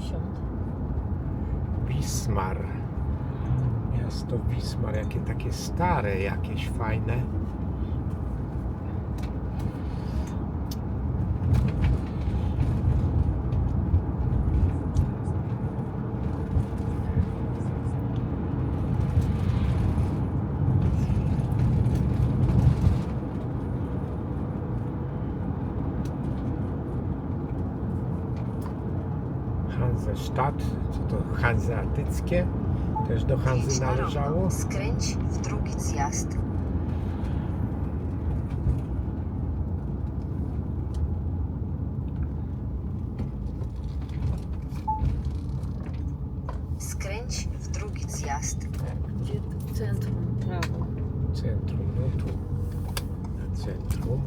60. Wismar. Miasto Wismar, jakie takie stare, jakieś fajne. Hansestadt, co to hanzeatyckie, też do Hanzy należało. Skręć w drugi zjazd. Skręć w drugi zjazd. Gdzie tu centrum prawo? Centrum, no tu na centrum.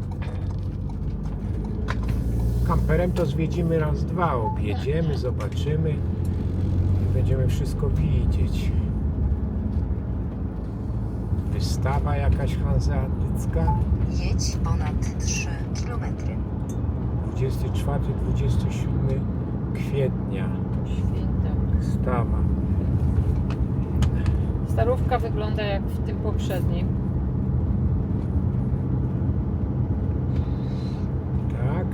Zwiedzimy raz, dwa, objedziemy, zobaczymy i będziemy wszystko widzieć. Wystawa jakaś hanzeatycka, Jedź ponad 3 kilometry. 24-27 kwietnia, Święta. wystawa. Starówka wygląda jak w tym poprzednim. Tak.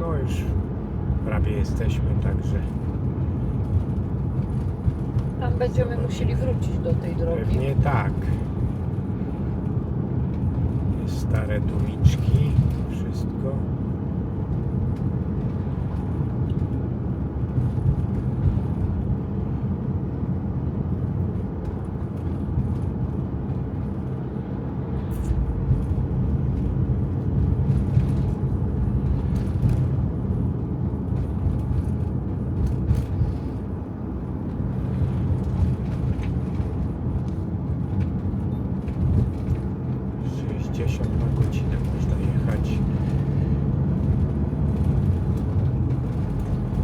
No już prawie jesteśmy, także Tam będziemy musieli wrócić do tej drogi. pewnie tak. Stare dumiczki, wszystko. Sześćdziesiąt na godzinę można jechać.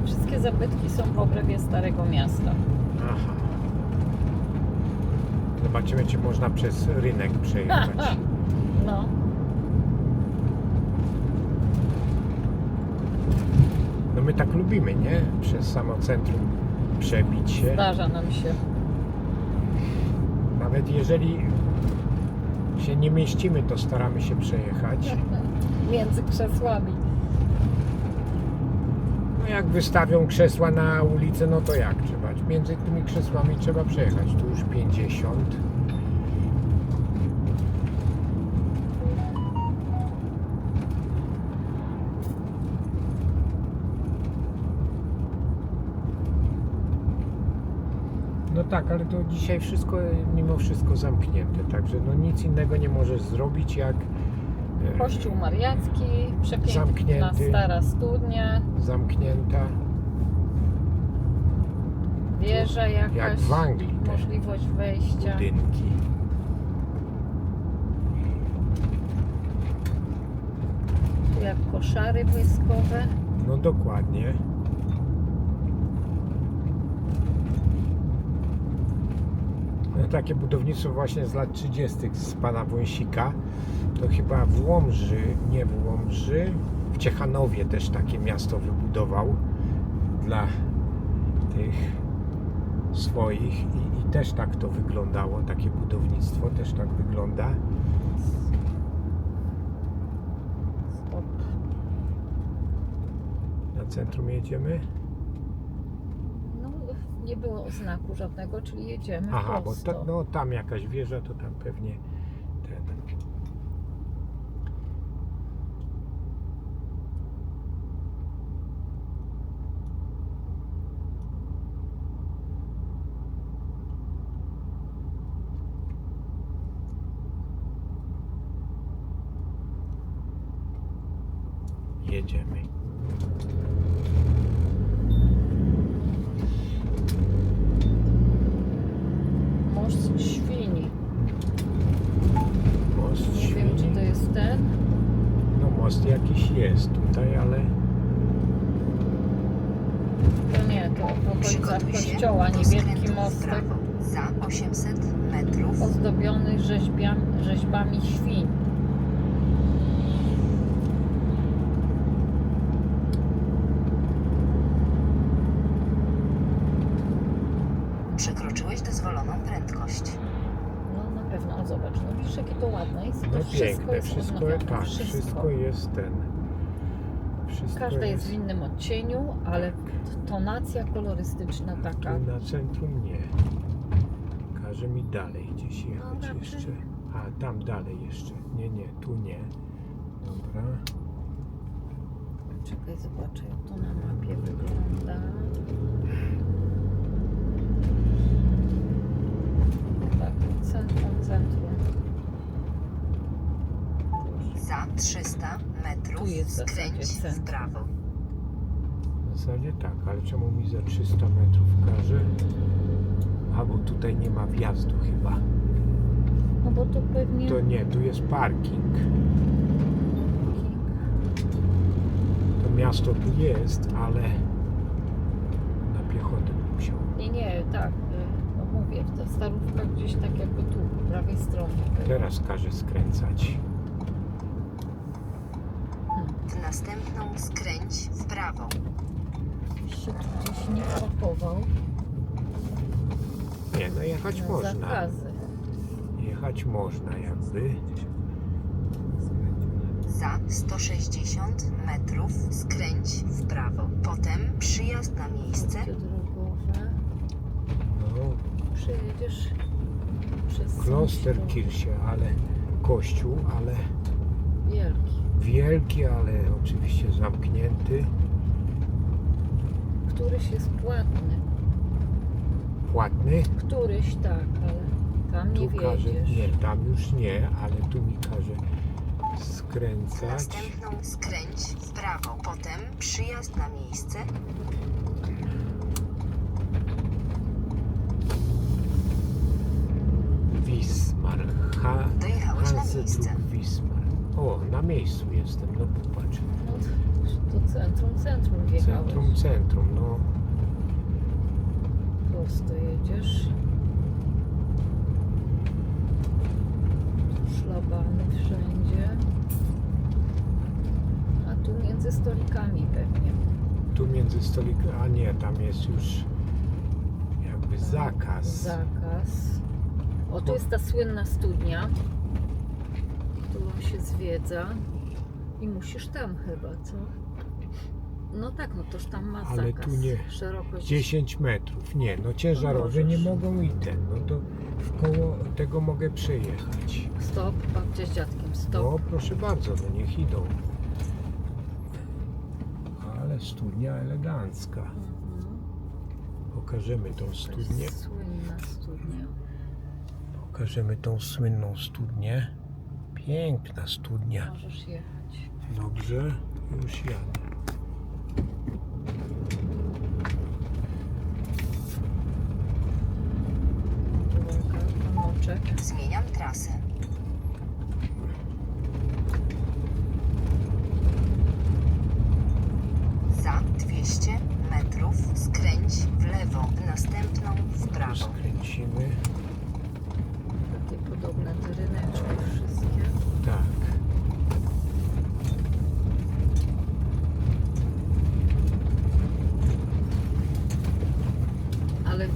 Wszystkie zabytki są w obrębie Starego Miasta. Aha. Zobaczymy, czy można przez rynek przejechać. No, No my tak lubimy, nie? Przez samo centrum przebić się. zdarza nam się. Nawet jeżeli się nie mieścimy, to staramy się przejechać. Między krzesłami. No jak wystawią krzesła na ulicę, no to jak trzeba? Między tymi krzesłami trzeba przejechać. Tu już 50. No tak, ale to dzisiaj wszystko mimo wszystko zamknięte, także no nic innego nie możesz zrobić jak e, Kościół Mariacki, przepiękna Zamknięty. stara studnia, zamknięta wieża jakaś, jak w Anglii możliwość wejścia. budynki. Tu jak koszary błyskowe. No dokładnie. No, takie budownictwo właśnie z lat 30. z pana Wąsika. To chyba w Łomży, nie w Łomży, w Ciechanowie też takie miasto wybudował dla tych swoich i, i też tak to wyglądało, takie budownictwo też tak wygląda. Stop. Na centrum jedziemy. No, nie było znaku żadnego, czyli jedziemy Aha, bo prosto. no, tam jakaś wieża, to tam pewnie ten. Jedziemy. Most Świni. Most Nie wiem, czy Świni. to jest ten. No most jakiś jest tutaj, ale To nie, to w okolicach Przygotuj się kościoła, niewielki mostek. Za 800 metrów Ozdobiony rzeźbiami, rzeźbami świń. przekroczyłeś dozwoloną prędkość. No na pewno, o zobacz, no widzisz jakie to ładne jest. To No wszystko piękne, jest wszystko, tak, wszystko jest ten. Wszystko Każde jest w innym odcieniu, ale tonacja kolorystyczna taka. Tu na centrum nie. Każe mi dalej gdzieś jechać jeszcze. A tam dalej jeszcze. Nie, nie, tu nie. Dobra. Czekaj, zobaczę jak to na mapie wygląda. Tak, centrum, centrum. Za 300 metrów Tu jest w zasadzie skręć w prawo. W zasadzie tak, ale czemu mi za 300 metrów każe? A bo tutaj nie ma wjazdu chyba. No bo to pewnie... To nie, tu jest parking. To miasto tu jest, ale na piechotę bym musiał. Nie, nie, tak. y, No mówię, ta starówka gdzieś tak jakby tu, po prawej stronie. Teraz każe skręcać. Następną skręć w prawo. Się tu gdzieś nie pakował Nie, no jechać na można. zakazy. Jechać można jakby. Za 160 metrów skręć w prawo. Potem przyjazd na miejsce drogowe. No, Przejedziesz przez Klosterkirche, ale kościół, ale Wielki. Wielki, ale oczywiście zamknięty. Któryś jest płatny. Płatny. Któryś tak, ale tam nie Tu każe, wiedziesz. nie, tam już nie, ale tu mi każe skręcać. następną skręć w prawo. Potem przyjazd na miejsce Wismar. Ha, Dojechałeś na miejsce. Wismar. O, na miejscu jestem, no popatrz. No, to centrum, centrum wjechałeś. Centrum, centrum, no. Prosto jedziesz. Szlabany wszędzie. A tu między stolikami pewnie. Tu między stolikami, a nie, tam jest już jakby zakaz. Zakaz. O, tu jest ta słynna studnia, się zwiedza. I musisz tam chyba, co? No tak, no toż tam ma Ale zakaz. tu nie. Szerokość 10 metrów. Nie, no ciężarowe nie możesz. mogą i ten. No to w koło tego mogę przejechać. Stop, babcia z dziadkiem, stop. No proszę bardzo, no niech idą. Ale studnia elegancka. Mhm. Pokażemy tą To jest studnię. Słynna studnia. Pokażemy tą słynną studnię. Piękna studnia. Możesz jechać. Dobrze, już jadę. Uwaga. Zmieniam trasę. Za 200 metrów skręć w lewo. Następną w prawo. Skręcimy. Takie podobne teryneczki wszystkie. Tak. Ale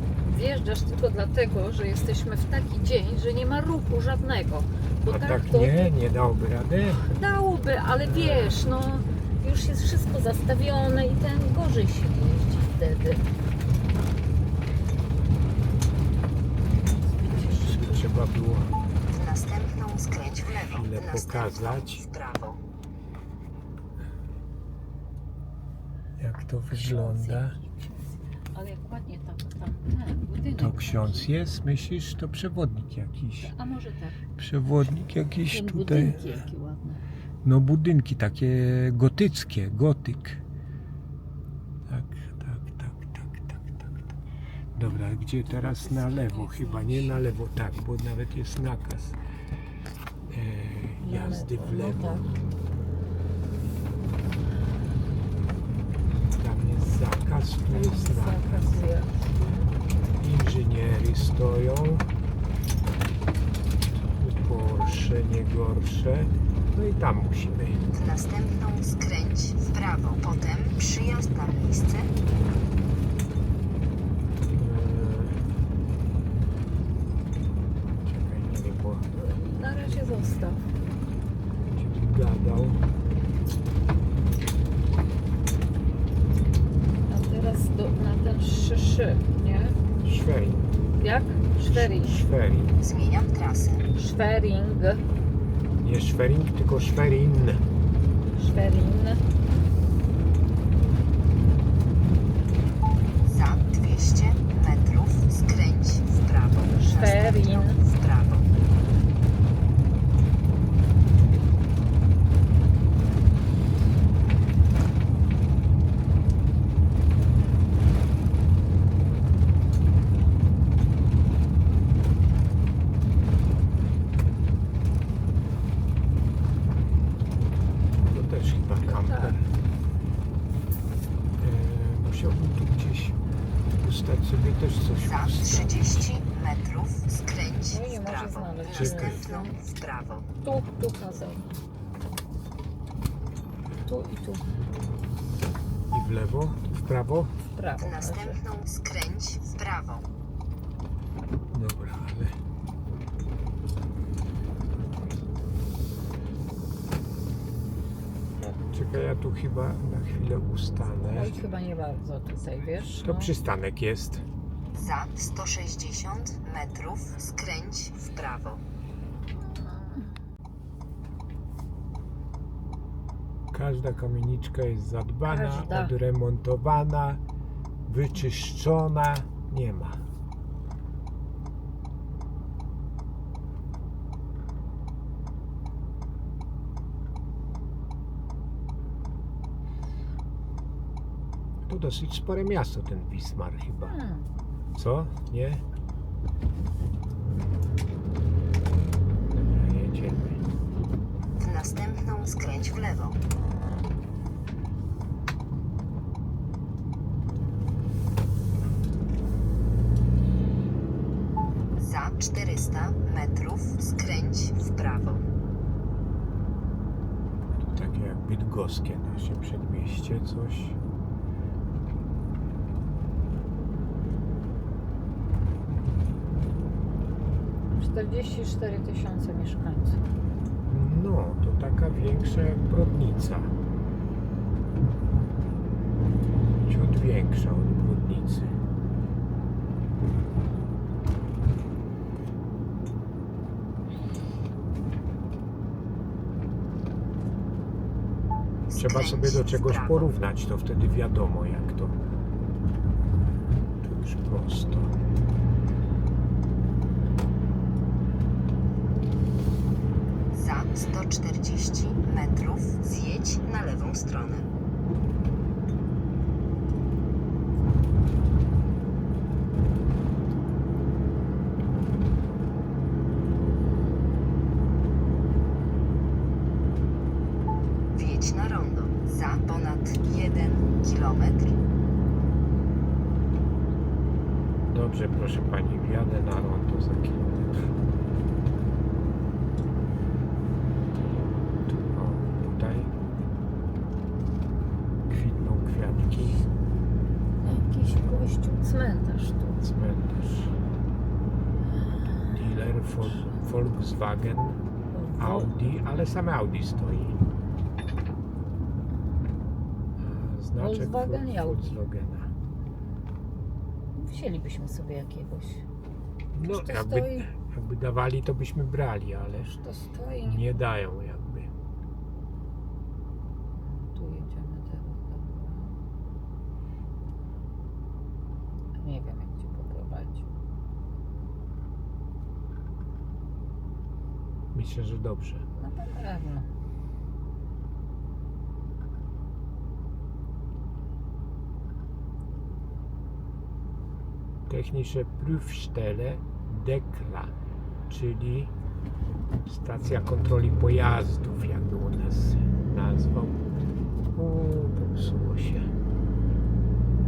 wjeżdżasz tylko dlatego, że jesteśmy w taki dzień, że nie ma ruchu żadnego. Bo A tak, tak to nie, nie dałoby rady. dałoby, ale wiesz, no już jest wszystko zastawione i ten gorzej się jeździ wtedy. Widzisz, Trzeba było następną skręć w lewo. Chwilę pokazać. w prawo. jak to wygląda. Ale jak ładnie tam, tam ten budynek. To ksiądz jest, myślisz? To przewodnik jakiś. A może tak. Przewodnik jakiś Ten tutaj. budynki jakie ładne. No budynki takie gotyckie, gotyk. Tak, tak, tak, tak, tak, tak. tak. Dobra, gdzie teraz na lewo? Chyba nie na lewo, tak, bo nawet jest nakaz e, jazdy w No lewo. tak. Tam jest zakaz, tu jest nakaz. Jazdy. Inżyniery stoją. Porsche nie gorsze. No i tam musimy. W następną skręć w prawo. Potem przyjazd na miejsce. Eee, Czekaj, nie wiem, bo Na razie zostaw. będzie tu gadał. A teraz do, na ten szy, nie? Schwerin. Jak? Schwering. Schwerin. Zmieniam trasę. Schwering. Nie Schwerin, tylko Schwerin. Schwerin. Za 200 metrów skręć w prawo. Schwerin. Następną w prawo. To też chyba kamper. Tak. Eee, musiałbym tu gdzieś ustać sobie też coś Za ustawić. 30 metrów skręć No nie w może prawo. znaleźć Następną w prawo. Tu, tu kazał. Tu i tu. I w lewo, w prawo. W prawo. W następną skręć w prawo. Dobra, ale... Czekaj, ja tu chyba na chwilę ustanę. Oj, chyba nie bardzo tutaj, wiesz? To no. przystanek jest. Za 160 metrów skręć w prawo. Każda kamieniczka jest zadbana, Każda. odremontowana, wyczyszczona. Nie ma. Dosyć spore miasto ten Wismar chyba. Hmm. Co? Nie? Dobra, jedziemy. W następną skręć w lewo. Za 400 metrów skręć w prawo. Tu takie jak bydgoskie nasze przedmieście, coś. 44 tysiące mieszkańców. No, to taka większa jak Brodnica. Ciut większa od Brodnicy. Trzeba sobie do czegoś porównać, to wtedy wiadomo jak to. Tu już prosto. Za 140 metrów zjedź na lewą stronę. Wjedź na rondo. Za ponad 1 kilometr Dobrze, proszę pani, wjadę na rondo za kilometr. Tu, o, tutaj kwitną kwiatki, Gościu cmentarz tu. cmentarz. Dealer Vol- Volkswagen, Audi, ale same Audi stoi. Znaczek Volkswagen i Audi. Volkswagena. Wzięlibyśmy sobie jakiegoś. No, to jakby, stoi. jakby dawali, to byśmy brali, ale to stoi. nie dają jakby. Tu jedziemy teraz, dobra. Nie wiem, jak cię poprowadzi. Że dobrze. Na pewno. Technische Prüfstelle DEKRA, czyli stacja kontroli pojazdów, jakby u nas nazwał. O, popsuło się.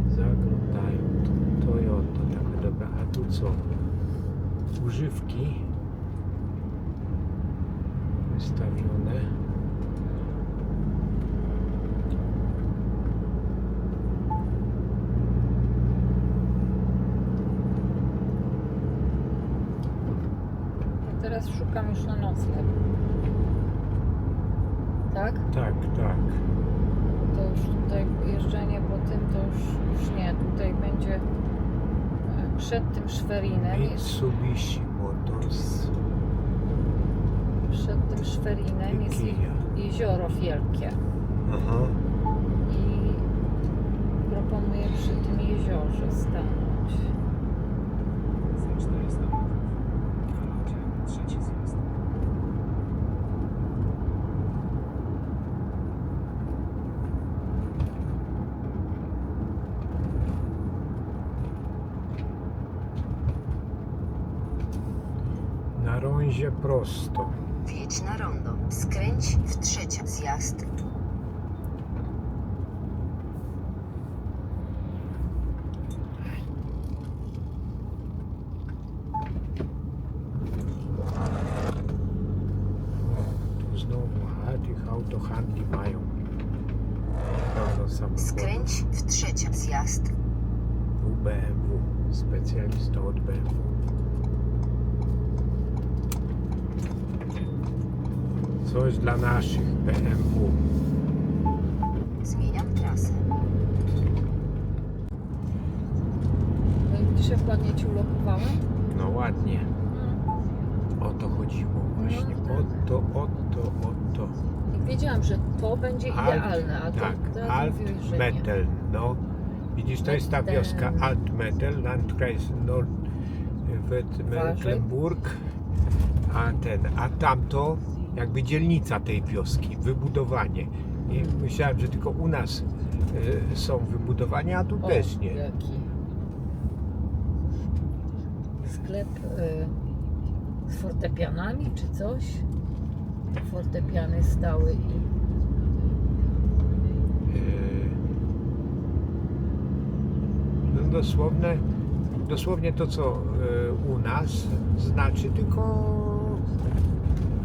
Zaglądają. To Toyota, taka dobra. A co? Używki wystawione. A teraz szukam już na nocleg. Tak? Tak, tak. To już tutaj jeżdżenie po tym to już, już nie. Tutaj będzie e, przed tym Szwerinem Mitsubishi Motors. Przed tym Szwerinem jest je, jezioro wielkie. Aha. I proponuję przy tym jeziorze stanąć. Za 400 metrów. Na locie trzeci zjazd. Na prosto. Wjedź na rondo. Skręć w trzeci zjazd. Tu znowu, a tych autohandli mają. Pełno samochodów. Skręć w trzeci zjazd. Tu BMW, specjalista od BMW. Coś dla naszych BMW. Zmieniam trasę. No i widzisz No ładnie. O to chodziło właśnie. O to, o to, o to. Wiedziałam, że to będzie Alt, idealne, a to Tak, teraz Alt mówiłeś, że nie. Metal, no. Widzisz, to jest ta Metal. wioska Alt Metal, Landkreis Nord-Mecklenburg, a ten, a tamto jakby dzielnica tej wioski, wybudowanie. I myślałem, że tylko u nas y, są wybudowania, a tu O, też nie. Jaki. Sklep y, z fortepianami czy coś? Fortepiany stały i Y, No dosłownie, dosłownie to, co y, u nas znaczy, tylko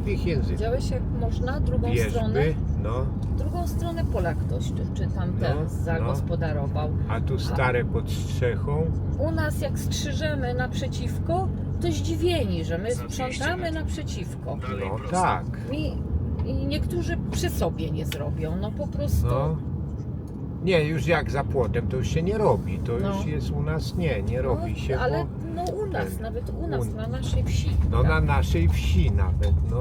w ich języku. widziałeś jak można drugą stronę, No, drugą stronę Pola ktoś czy, czy tam ten No, zagospodarował. a tu stare pod strzechą. U nas jak strzyżemy naprzeciwko, to zdziwieni, że my Za 200 sprzątamy naprzeciwko. No tak, I, I niektórzy przy sobie nie zrobią, no po prostu. no. Nie, już jak za płotem to już się nie robi. To No. już jest u nas nie, nie robi się, ale bo no u nas, ten- nawet u nas, u- na naszej wsi. no tak. na naszej wsi nawet, no.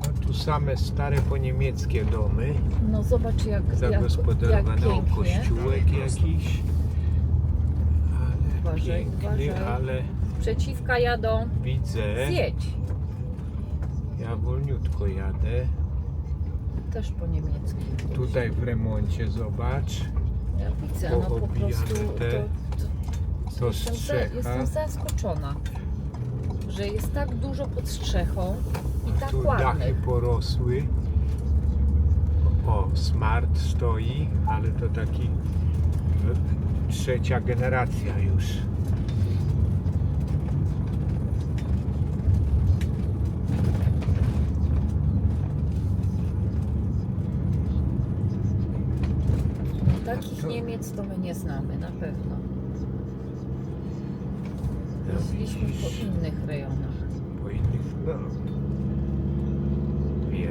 No tu same stare po niemieckie domy, No zobacz jak, jak, jak zagospodarowane o pięknie. kościółek jakiś. Ale Uważaj, piękny, uważaj. ale Przeciwka jadą, widzę, zjedź. ja wolniutko jadę. Też po niemiecku. Tutaj w remoncie zobacz. Ja widzę, no po prostu te- to, to, To jestem, za, jestem zaskoczona, że jest tak dużo pod strzechą Tu dachy porosły. O, smart stoi, ale to taki e, trzecia generacja już. Takich Niemiec to my nie znamy, na pewno. Jeździliśmy po innych rejonach. Po innych, no.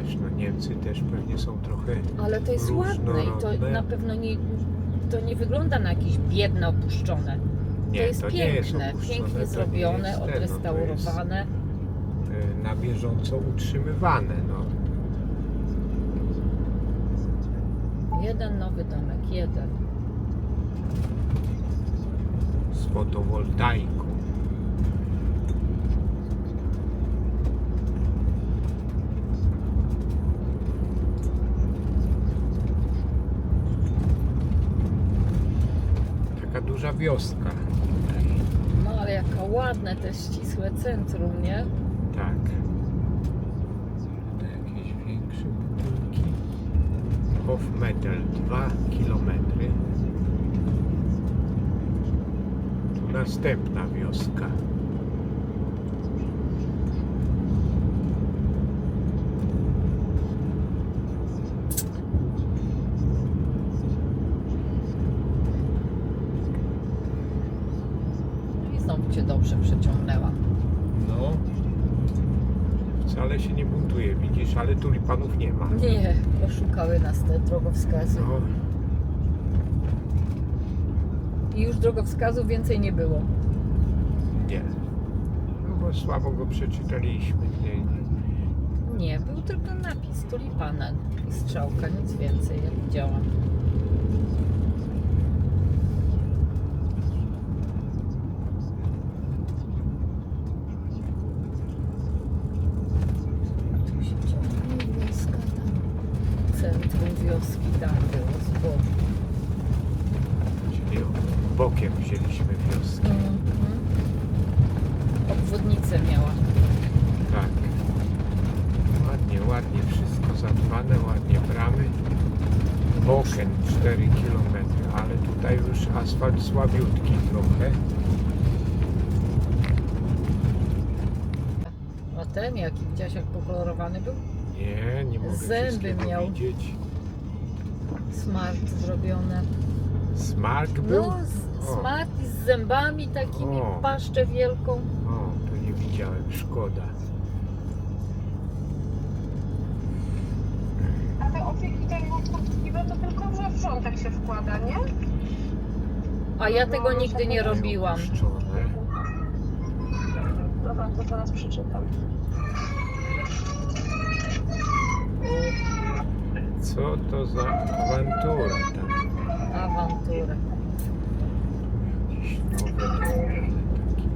Wiesz, no Niemcy też pewnie są trochę. Ale to jest ładne i to Różnorodne. na pewno nie, to nie wygląda na jakieś biedne, opuszczone. Nie, to jest to nie jest piękne, opuszczone, to pięknie nie zrobione, jest ten, no, to jest, odrestaurowane. e, Na bieżąco utrzymywane, no. Jeden nowy domek, jeden. Z fotowoltaiką. Taka duża wioska. No ale jaka ładne te ścisłe centrum, nie? Tak. To jakieś większe budynki. Hofmetal 2 km. następna wioska. Przeciągnęłam. No. Wcale się nie buntuje, widzisz, ale tulipanów nie ma. Nie, oszukały nas te drogowskazy. No, I już drogowskazów więcej nie było. nie. No bo słabo go przeczytaliśmy. Nie, nie. Nie, był tylko napis tulipana i strzałka, nic więcej, ja widziałam. Tu się ciągnie wioska tam. Centrum wioski tam było z boku. Czyli bokiem wzięliśmy wioskę. Mhm. Obwodnicę miała. Tak. Ładnie, ładnie wszystko zadbane, ładnie bramy. Boken 4 km, ale tutaj już asfalt słabiutki trochę. A ten jaki widziałeś jak pokolorowany był? Nie, nie mogę Zęby miał. widzieć. Smart zrobione. Smark był? No, z, O. smart i z zębami takimi, O. paszczę wielką. O, to nie widziałem, szkoda. A ja tego nigdy nie robiłam. Szczury. Dobra, to teraz przeczytam. Co to za awantura tam? Awantura. Jakiś nowy, nowy taki.